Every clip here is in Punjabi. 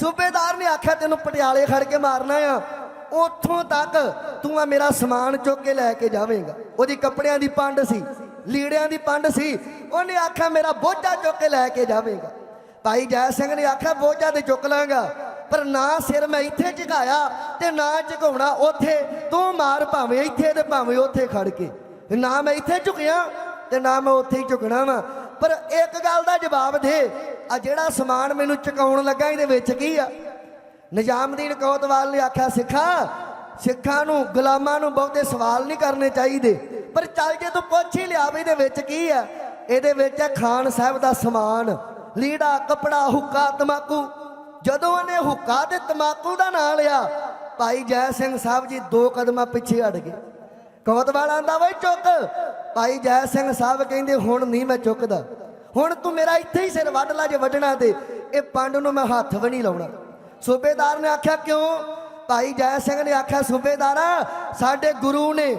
ਸੂਬੇਦਾਰ ਨੇ ਆਖਿਆ, ਤੈਨੂੰ ਪਟਿਆਲੇ ਖੜ ਕੇ ਮਾਰਨਾ ਆ। ਉੱਥੋਂ ਤੱਕ ਤੂੰ ਆ ਮੇਰਾ ਸਮਾਨ ਚੁੱਕ ਕੇ ਲੈ ਕੇ ਜਾਵੇਂਗਾ। ਉਹਦੀ ਕੱਪੜਿਆਂ ਦੀ ਪੰਡ ਸੀ, ਲੀੜਿਆਂ ਦੀ ਪੰਡ ਸੀ। ਉਹਨੇ ਆਖਿਆ, ਮੇਰਾ ਬੋਝਾ ਚੁੱਕ ਕੇ ਲੈ ਕੇ ਜਾਵੇਂਗਾ। ਭਾਈ ਜੈ ਸਿੰਘ ਨੇ ਆਖਿਆ, ਬੋਝਾ ਤੇ ਚੁੱਕ ਲਾਂਗਾ, ਪਰ ਨਾ ਸਿਰ ਮੈਂ ਇੱਥੇ ਝੁਕਾਇਆ ਤੇ ਨਾ ਝੁਕਾਉਣਾ ਉੱਥੇ। ਤੂੰ ਮਾਰ ਭਾਵੇਂ ਇੱਥੇ ਤੇ ਭਾਵੇਂ ਉੱਥੇ ਖੜ ਕੇ। ਨਾ ਮੈਂ ਇੱਥੇ ਝੁਕਿਆ ਤੇ ਨਾ ਮੈਂ ਉੱਥੇ ਹੀ ਝੁਕਣਾ ਵਾ। ਪਰ ਇੱਕ ਗੱਲ ਦਾ ਜਵਾਬ ਦੇ, ਆ ਜਿਹੜਾ ਸਮਾਨ ਮੈਨੂੰ ਚੁਕਾਉਣ ਲੱਗਾ ਇਹਦੇ ਵਿੱਚ ਕੀ ਆ? ਨਿਜ਼ਾਮਦੀਨ ਕੋਤਵਾਲ ਨੇ ਆਖਿਆ, ਸਿੱਖਾ, ਸਿੱਖਾਂ ਨੂੰ, ਗੁਲਾਮਾਂ ਨੂੰ ਬਹੁਤੇ ਸਵਾਲ ਨਹੀਂ ਕਰਨੇ ਚਾਹੀਦੇ। ਪਰ ਚੱਲ ਜੇ ਤੂੰ ਪੁੱਛ ਹੀ ਲਿਆ ਵੀ ਇਹਦੇ ਵਿੱਚ ਕੀ ਆ? ਇਹਦੇ ਵਿੱਚ ਹੈ ਖਾਨ ਸਾਹਿਬ ਦਾ ਸਮਾਨ, ਲੀੜਾ, ਕਪੜਾ, ਹੁੱਕਾ, ਤਮਾਕੂ। ਜਦੋਂ ਇਹਨੇ ਹੁੱਕਾ ਤੇ ਤਮਾਕੂ ਦਾ ਨਾਂ ਲਿਆ, ਭਾਈ ਜੈ ਸਿੰਘ ਸਾਹਿਬ ਜੀ ਦੋ ਕਦਮਾਂ ਪਿੱਛੇ ਹਟ ਗਏ। ਕੋਤਵਾਲ ਆਂਦਾ ਵੇ ਚੁੱਕ ਭਾਈ ਜੈ ਸਿੰਘ ਸਾਹਿਬ ਕਹਿੰਦੇ, ਹੁਣ ਨਹੀਂ ਮੈਂ ਚੁੱਕਦਾ। ਹੁਣ ਤੂੰ ਮੇਰਾ ਇੱਥੇ ਹੀ ਸਿਰ ਵੱਢ ਲਾ ਜੇ ਵੱਢਣਾ ਤੇ। ਇਹ ਪੰਡ ਨੂੰ ਮੈਂ ਹੱਥ ਵੀ ਨਹੀਂ ਲਾਉਣਾ। ਸੂਬੇਦਾਰ ਨੇ ਆਖਿਆ, ਕਿਉਂ? ਭਾਈ ਜੈ ਸਿੰਘ ਨੇ ਆਖਿਆ, ਸੂਬੇਦਾਰਾ, ਸਾਡੇ ਗੁਰੂ ਨੇ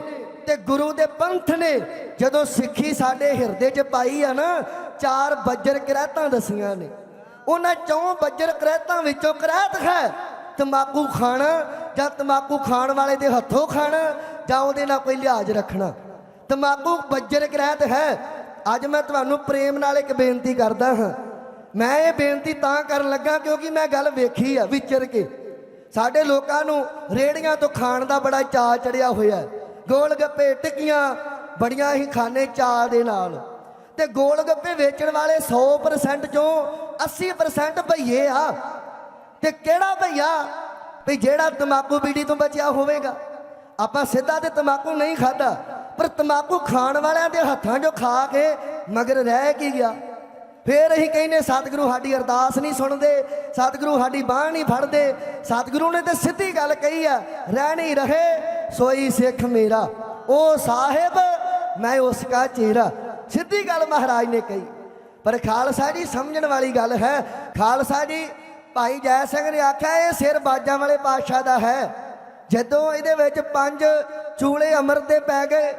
ਤੇ ਗੁਰੂ ਦੇ ਪੰਥ ਨੇ ਜਦੋਂ ਸਿੱਖੀ ਸਾਡੇ ਹਿਰਦੇ 'ਚ ਪਾਈ ਆ ਨਾ, ਚਾਰ ਬੱਜਰ ਕਰਹਿਤਾਂ ਦਸੀਆਂ ਨੇ। ਉਹਨਾਂ ਚੋਂ ਬੱਜਰ ਕਰਹਿਤਾਂ ਵਿੱਚੋਂ ਕਰਹਿਤ ਹੈ ਤਮਾਕੂ ਖਾਣਾ ਜਾਂ ਤਮਾਕੂ ਖਾਣ ਵਾਲੇ ਦੇ ਹੱਥੋਂ ਖਾਣਾ ਜਾਂ ਉਹਦੇ ਨਾਲ ਕੋਈ ਲਿਹਾਜ਼ ਰੱਖਣਾ? ਤਮਾਕੂ ਬੱਜਰ ਗ੍ਰਹਿਤ ਹੈ। ਅੱਜ ਮੈਂ ਤੁਹਾਨੂੰ ਪ੍ਰੇਮ ਨਾਲ ਇੱਕ ਬੇਨਤੀ ਕਰਦਾ ਹਾਂ। ਮੈਂ ਇਹ ਬੇਨਤੀ ਤਾਂ ਕਰਨ ਲੱਗਾ ਕਿਉਂਕਿ ਮੈਂ ਗੱਲ ਵੇਖੀ ਆ ਵਿਚਰ ਕੇ। ਸਾਡੇ ਲੋਕਾਂ ਨੂੰ ਰੇੜੀਆਂ ਤੋਂ ਖਾਣ ਦਾ ਬੜਾ ਚਾਅ ਚੜਿਆ ਹੋਇਆ ਗੋਲ ਗੱਪੇ ਟਿੱਕੀਆਂ, ਬੜੀਆਂ ਹੀ ਖਾਣੇ ਚਾਅ ਦੇ ਨਾਲ। ਤੇ ਗੋਲ ਗੱਪੇ ਵੇਚਣ ਵਾਲੇ 100% ਚੋਂ 80% ਭਈਏ ਆ। ਤੇ ਕਿਹੜਾ ਭਈਆ ਵੀ ਜਿਹੜਾ ਤਮਾਕੂ ਬੀੜੀ ਤੋਂ ਬਚਿਆ ਹੋਵੇਗਾ? ਆਪਾਂ ਸਿੱਧਾ ਤੇ ਤਮਾਕੂ ਨਹੀਂ ਖਾਦਾ ਪਰ ਤਮਾਕੂ ਖਾਣ ਵਾਲਿਆਂ ਦੇ ਹੱਥਾਂ 'ਚੋਂ ਖਾ ਕੇ ਮਗਰ ਰਹਿ ਕੀ ਗਿਆ? ਫੇਰ ਅਸੀਂ ਕਹਿੰਦੇ, ਸਤਿਗੁਰੂ ਸਾਡੀ ਅਰਦਾਸ ਨਹੀਂ ਸੁਣਦੇ, ਸਤਿਗੁਰੂ ਸਾਡੀ ਬਾਹ ਨਹੀਂ ਫੜਦੇ। ਸਤਿਗੁਰੂ ਨੇ ਤੇ ਸਿੱਧੀ ਗੱਲ ਕਹੀ ਆ, ਰਹਿਣੀ ਰਹੇ, ਸੋਈ ਸਿੱਖ ਮੇਰਾ। ਉਹ ਸਾਹਿਬ, ਮੈਂ ਉਸ ਦਾ ਚਿਹਰਾ ਸਿੱਧੀ ਗੱਲ ਮਹਾਰਾਜ ਨੇ ਕਹੀ। ਪਰ ਖਾਲਸਾ ਜੀ, ਸਮਝਣ ਵਾਲੀ ਗੱਲ ਹੈ, ਖਾਲਸਾ ਜੀ, ਭਾਈ ਜੈ ਸਿੰਘ ਨੇ ਆਖਿਆ, ਇਹ ਸਿਰ ਬਾਜਾਂ ਵਾਲੇ ਪਾਤਸ਼ਾਹ ਦਾ ਹੈ। ਜਦੋਂ ਇਹਦੇ ਵਿੱਚ ਪੰਜ ਚੂਲੇ ਅੰਮ੍ਰਿਤ ਦੇ ਪੈ ਗਏ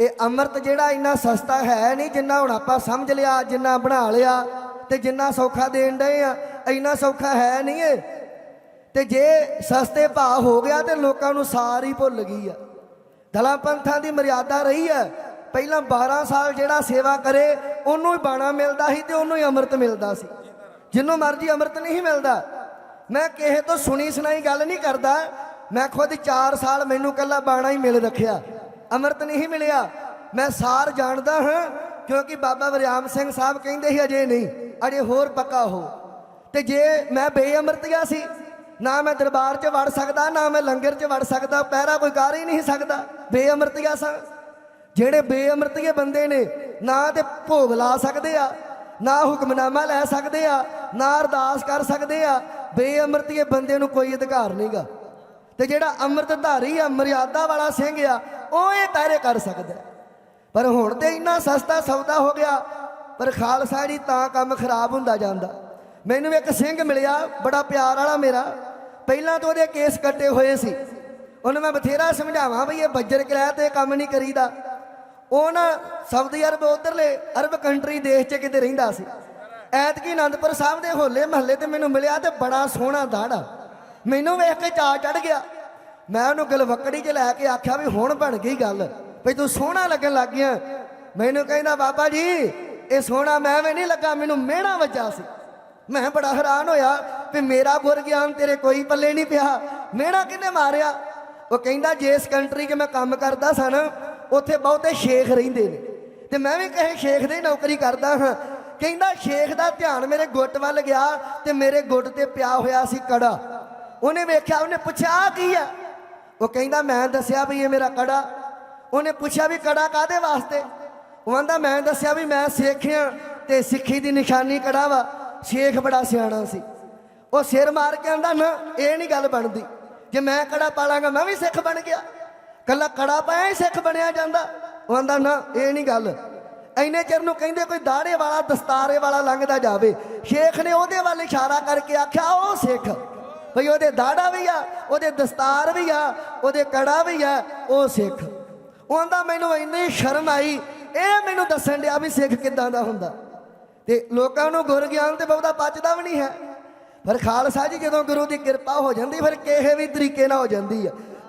ਇਹ ਅੰਮ੍ਰਿਤ ਜਿਹੜਾ ਇੰਨਾ ਸਸਤਾ ਹੈ ਨਹੀਂ, ਜਿੰਨਾ ਹੁਣ ਆਪਾਂ ਸਮਝ ਲਿਆ, ਜਿੰਨਾ ਬਣਾ ਲਿਆ ਤੇ ਜਿੰਨਾ ਸੌਖਾ ਦੇਣ ਡਏ ਆ, ਇੰਨਾ ਸੌਖਾ ਹੈ ਨਹੀਂ ਇਹ। ਤੇ ਜੇ ਸਸਤੇ ਭਾਅ ਹੋ ਗਿਆ ਤੇ ਲੋਕਾਂ ਨੂੰ ਸਾਰੀ ਭੁੱਲ ਗਈ ਆ। ਦਲਾਂ ਪੰਥਾਂ ਦੀ ਮਰਿਆਦਾ ਰਹੀ ਹੈ ਪਹਿਲਾਂ 12 ਸਾਲ ਜਿਹੜਾ ਸੇਵਾ ਕਰੇ, ਉਹਨੂੰ ਹੀ ਬਾਣਾ ਮਿਲਦਾ ਸੀ ਤੇ ਉਹਨੂੰ ਹੀ ਅੰਮ੍ਰਿਤ ਮਿਲਦਾ ਸੀ। ਜਿੰਨੂੰ ਮਰਜ਼ੀ ਅੰਮ੍ਰਿਤ ਨਹੀਂ ਮਿਲਦਾ। ਮੈਂ ਕਿਸੇ ਤੋਂ ਸੁਣੀ ਸੁਣਾਈ ਗੱਲ ਨਹੀਂ ਕਰਦਾ। ਮੈਂ ਖੁਦ 4 ਸਾਲ ਮੈਨੂੰ ਕੱਲਾ ਬਾਣਾ ਹੀ ਮਿਲ ਰੱਖਿਆ। ਅੰਮ੍ਰਿਤ ਨਹੀਂ ਮਿਲਿਆ। ਮੈਂ ਸਾਰ ਜਾਣਦਾ ਹਾਂ, ਕਿਉਂਕਿ ਬਾਬਾ ਵਰਿਆਮ ਸਿੰਘ ਸਾਹਿਬ ਕਹਿੰਦੇ ਸੀ ਅਜੇ ਨਹੀਂ, ਅਜੇ ਹੋਰ ਪੱਕਾ ਹੋ ਤੇ ਜੇ ਮੈਂ ਬੇਅਮਰਤੀਆ ਸੀ, ਨਾ ਮੈਂ ਦਰਬਾਰ 'ਚ ਵੜ ਸਕਦਾ, ਨਾ ਮੈਂ ਲੰਗਰ 'ਚ ਵੜ ਸਕਦਾ, ਪਹਿਰਾ ਕੋਈ ਕਰ ਹੀ ਨਹੀਂ ਸਕਦਾ। ਬੇਅਮਰਤੀਆ ਸਾਂ। ਜਿਹੜੇ ਬੇਅਮਰਤੀਏ ਬੰਦੇ ਨੇ, ਨਾ ਤੇ ਭੋਗ ਲਾ ਸਕਦੇ ਆ, ਨਾ ਹੁਕਮਨਾਮਾ ਲੈ ਸਕਦੇ ਆ, ਨਾ ਅਰਦਾਸ ਕਰ ਸਕਦੇ ਆ, ਬੇਅਮਰਤੀਏ ਬੰਦੇ ਨੂੰ ਕੋਈ ਅਧਿਕਾਰ ਨਹੀਂਗਾ ਤੇ ਜਿਹੜਾ ਅੰਮ੍ਰਿਤਧਾਰੀ ਆ, ਮਰਿਆਦਾ ਵਾਲਾ ਸਿੰਘ ਆ ਉਹ ਇਹ ਪਹਿਰੇ ਕਰ ਸਕਦਾ। ਪਰ ਹੁਣ ਤੇ ਇੰਨਾ ਸਸਤਾ ਸੌਦਾ ਹੋ ਗਿਆ, ਪਰ ਖਾਲਸਾ ਜੀ ਤਾਂ ਕੰਮ ਖਰਾਬ ਹੁੰਦਾ ਜਾਂਦਾ। ਮੈਨੂੰ ਇੱਕ ਸਿੰਘ ਮਿਲਿਆ, ਬੜਾ ਪਿਆਰ ਵਾਲਾ ਮੇਰਾ। ਪਹਿਲਾਂ ਤੋਂ ਉਹਦੇ ਕੇਸ ਕੱਟੇ ਹੋਏ ਸੀ। ਉਹਨੂੰ ਮੈਂ ਬਥੇਰਾ ਸਮਝਾਵਾਂ ਵੀ ਇਹ ਬੱਜਰ ਕਿਰਾਇਆ ਤੇ ਕੰਮ ਨਹੀਂ ਕਰੀਦਾ। ਉਹ ਨਾ ਸਾਊਦੀ ਅਰਬ ਉਧਰਲੇ ਅਰਬ ਕੰਟਰੀ ਦੇਸ਼ 'ਚ ਕਿਤੇ ਰਹਿੰਦਾ ਸੀ। ਐਤਕੀ ਆਨੰਦਪੁਰ ਸਾਹਿਬ ਦੇ ਹੋਲੇ ਮਹੱਲੇ ਤੇ ਮੈਨੂੰ ਮਿਲਿਆ ਤੇ ਬੜਾ ਸੋਹਣਾ ਦਾੜਾ। ਮੈਨੂੰ ਵੇਖ ਕੇ ਚਾਅ ਚੜ ਗਿਆ। ਮੈਂ ਉਹਨੂੰ ਗਲਵੱਕੜੀ 'ਚ ਲੈ ਕੇ ਆਖਿਆ ਵੀ ਹੁਣ ਬਣ ਗਈ ਗੱਲ। ਵੀ ਤੂੰ ਸੋਹਣਾ ਲੱਗਣ ਲੱਗ ਗਿਆ ਮੈਨੂੰ ਕਹਿੰਦਾ, ਬਾਬਾ ਜੀ, ਇਹ ਸੋਹਣਾ ਮੈਂ ਵੀ ਨਹੀਂ ਲੱਗਾ, ਮੈਨੂੰ ਮਿਹਣਾ ਵੱਜਾ ਸੀ। ਮੈਂ ਬੜਾ ਹੈਰਾਨ ਹੋਇਆ ਵੀ ਮੇਰਾ ਗੁਰ ਗਿਆਨ ਤੇਰੇ ਕੋਈ ਪੱਲੇ ਨਹੀਂ ਪਿਆ। ਮਿਹਣਾ ਕਿੰਨੇ ਮਾਰਿਆ? ਉਹ ਕਹਿੰਦਾ ਜਿਸ ਕੰਟਰੀ 'ਚ ਮੈਂ ਕੰਮ ਕਰਦਾ ਸਨ ਉੱਥੇ ਬਹੁਤੇ ਸ਼ੇਖ ਰਹਿੰਦੇ ਨੇ। ਤੇ ਮੈਂ ਵੀ ਕਹੇ ਸ਼ੇਖ ਦੀ ਨੌਕਰੀ ਕਰਦਾ ਹਾਂ। ਕਹਿੰਦਾ, ਸ਼ੇਖ ਦਾ ਧਿਆਨ ਮੇਰੇ ਗੁੱਟ ਵੱਲ ਗਿਆ ਤੇ ਮੇਰੇ ਗੁੱਟ ਤੇ ਪਿਆ ਹੋਇਆ ਸੀ ਕੜਾ। ਉਹਨੇ ਵੇਖਿਆ, ਉਹਨੇ ਪੁੱਛਿਆ, ਆਹ ਕੀ ਆ? ਉਹ ਕਹਿੰਦਾ, ਮੈਂ ਦੱਸਿਆ ਵੀ ਇਹ ਮੇਰਾ ਕੜਾ। ਉਹਨੇ ਪੁੱਛਿਆ ਵੀ ਕੜਾ ਕਾਦੇ ਵਾਸਤੇ? ਉਹ ਆਂਦਾ, ਮੈਂ ਦੱਸਿਆ ਵੀ ਮੈਂ ਸਿੱਖ ਹਾਂ ਤੇ ਸਿੱਖੀ ਦੀ ਨਿਸ਼ਾਨੀ ਕੜਾ ਵਾ। ਸ਼ੇਖ ਬੜਾ ਸਿਆਣਾ ਸੀ। ਉਹ ਸਿਰ ਮਾਰ ਕੇ ਆਂਦਾ, ਨਾ, ਇਹ ਨਹੀਂ ਗੱਲ ਬਣਦੀ। ਜੇ ਮੈਂ ਕੜਾ ਪਾਲਾਂਗਾ, ਮੈਂ ਵੀ ਸਿੱਖ ਬਣ ਗਿਆ। ਕੱਲਾ ਕੜਾ ਪਾਇਆ ਹੀ ਸਿੱਖ ਬਣਿਆ ਜਾਂਦਾ। ਉਹ ਆਂਦਾ, ਨਾ, ਇਹ ਨਹੀਂ ਗੱਲ। ਐਨੇ ਚਿਰ ਨੂੰ ਕਹਿੰਦੇ ਕੋਈ ਦਾੜੇ ਵਾਲਾ, ਦਸਤਾਰੇ ਵਾਲਾ ਲੰਘਦਾ ਜਾਵੇ। ਸ਼ੇਖ ਨੇ ਉਹਦੇ ਵੱਲ ਇਸ਼ਾਰਾ ਕਰਕੇ ਆਖਿਆ ਉਹ ਸਿੱਖ। ਭਈ ਉਹਦੇ ਦਾੜਾ ਵੀ ਆ, ਉਹਦੇ ਦਸਤਾਰ ਵੀ ਆ, ਉਹਦੇ ਕੜਾ ਵੀ ਆ, ਉਹ ਸਿੱਖ। ਉਹਦਾ ਮੈਨੂੰ ਇੰਨੀ ਸ਼ਰਮ ਆਈ। ਇਹ ਮੈਨੂੰ ਦੱਸਣ ਡਿਆ ਵੀ ਸਿੱਖ ਕਿੱਦਾਂ ਦਾ ਹੁੰਦਾ। ਤੇ ਲੋਕਾਂ ਨੂੰ ਗੁਰ ਗਿਆਨ ਤੇ ਬਹੁਤਾ ਪਚਦਾ ਵੀ ਨਹੀਂ ਹੈ। ਪਰ ਖਾਲਸਾ ਜੀ ਜਦੋਂ ਗੁਰੂ ਦੀ ਕਿਰਪਾ ਹੋ ਜਾਂਦੀ, ਫਿਰ ਕਿਸੇ ਵੀ ਤਰੀਕੇ ਨਾਲ ਹੋ ਜਾਂਦੀ ਆ।